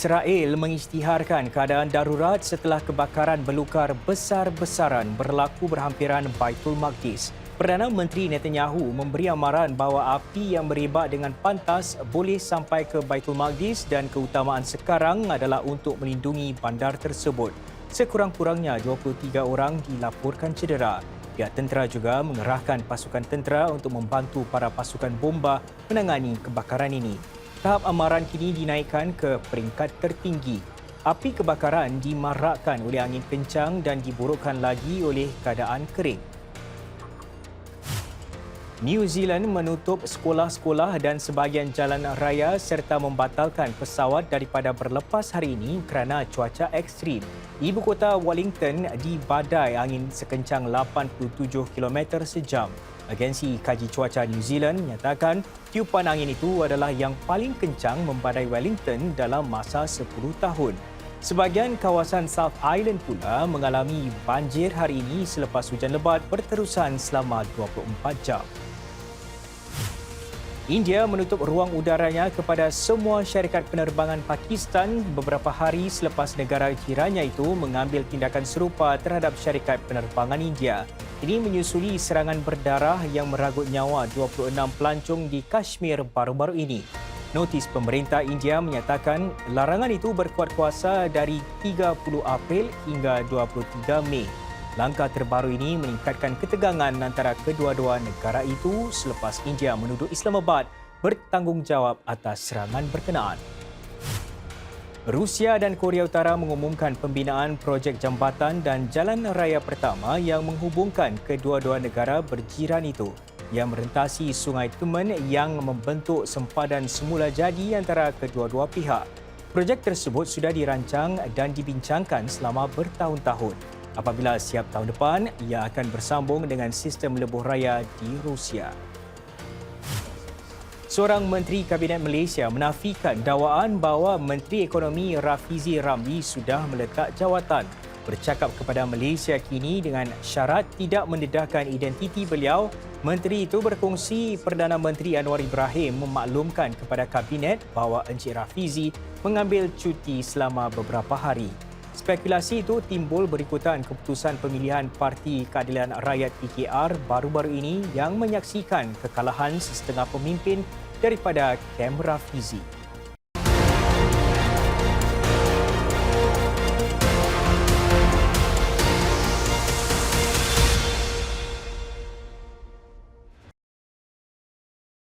Israel mengisytiharkan keadaan darurat setelah kebakaran belukar besar-besaran berlaku berhampiran Baitul Maqdis. Perdana Menteri Netanyahu memberi amaran bahawa api yang merebak dengan pantas boleh sampai ke Baitul Maqdis dan keutamaan sekarang adalah untuk melindungi bandar tersebut. Sekurang-kurangnya 23 orang dilaporkan cedera. Pihak tentera juga mengerahkan pasukan tentera untuk membantu para pasukan bomba menangani kebakaran ini. Tahap amaran kini dinaikkan ke peringkat tertinggi. Api kebakaran dimarakkan oleh angin kencang dan diburukkan lagi oleh keadaan kering. New Zealand menutup sekolah-sekolah dan sebahagian jalan raya serta membatalkan pesawat daripada berlepas hari ini kerana cuaca ekstrim. Ibu kota Wellington dibadai angin sekencang 87 km sejam. Agensi Kaji Cuaca New Zealand menyatakan tiupan angin itu adalah yang paling kencang membadai Wellington dalam masa 10 tahun. Sebahagian kawasan South Island pula mengalami banjir hari ini selepas hujan lebat berterusan selama 24 jam. India menutup ruang udaranya kepada semua syarikat penerbangan Pakistan beberapa hari selepas negara jirannya itu mengambil tindakan serupa terhadap syarikat penerbangan India. Ini menyusuli serangan berdarah yang meragut nyawa 26 pelancong di Kashmir baru-baru ini. Notis pemerintah India menyatakan larangan itu berkuat kuasa dari 30 April hingga 23 Mei. Langkah terbaru ini meningkatkan ketegangan antara kedua-dua negara itu selepas India menuduh Islamabad bertanggungjawab atas serangan berkenaan. Rusia dan Korea Utara mengumumkan pembinaan projek jambatan dan jalan raya pertama yang menghubungkan kedua-dua negara berjiran itu yang merentasi Sungai Tumen yang membentuk sempadan semula jadi antara kedua-dua pihak. Projek tersebut sudah dirancang dan dibincangkan selama bertahun-tahun. Apabila siap tahun depan, ia akan bersambung dengan sistem lebuh raya di Rusia. Seorang Menteri Kabinet Malaysia menafikan dakwaan bahawa Menteri Ekonomi Rafizi Ramli sudah meletak jawatan. Bercakap kepada Malaysia kini dengan syarat tidak mendedahkan identiti beliau, Menteri itu berkongsi Perdana Menteri Anwar Ibrahim memaklumkan kepada Kabinet bahawa Encik Rafizi mengambil cuti selama beberapa hari. Spekulasi itu timbul berikutan keputusan pemilihan Parti Keadilan Rakyat PKR baru-baru ini yang menyaksikan kekalahan setengah pemimpin daripada Kem Rafizi.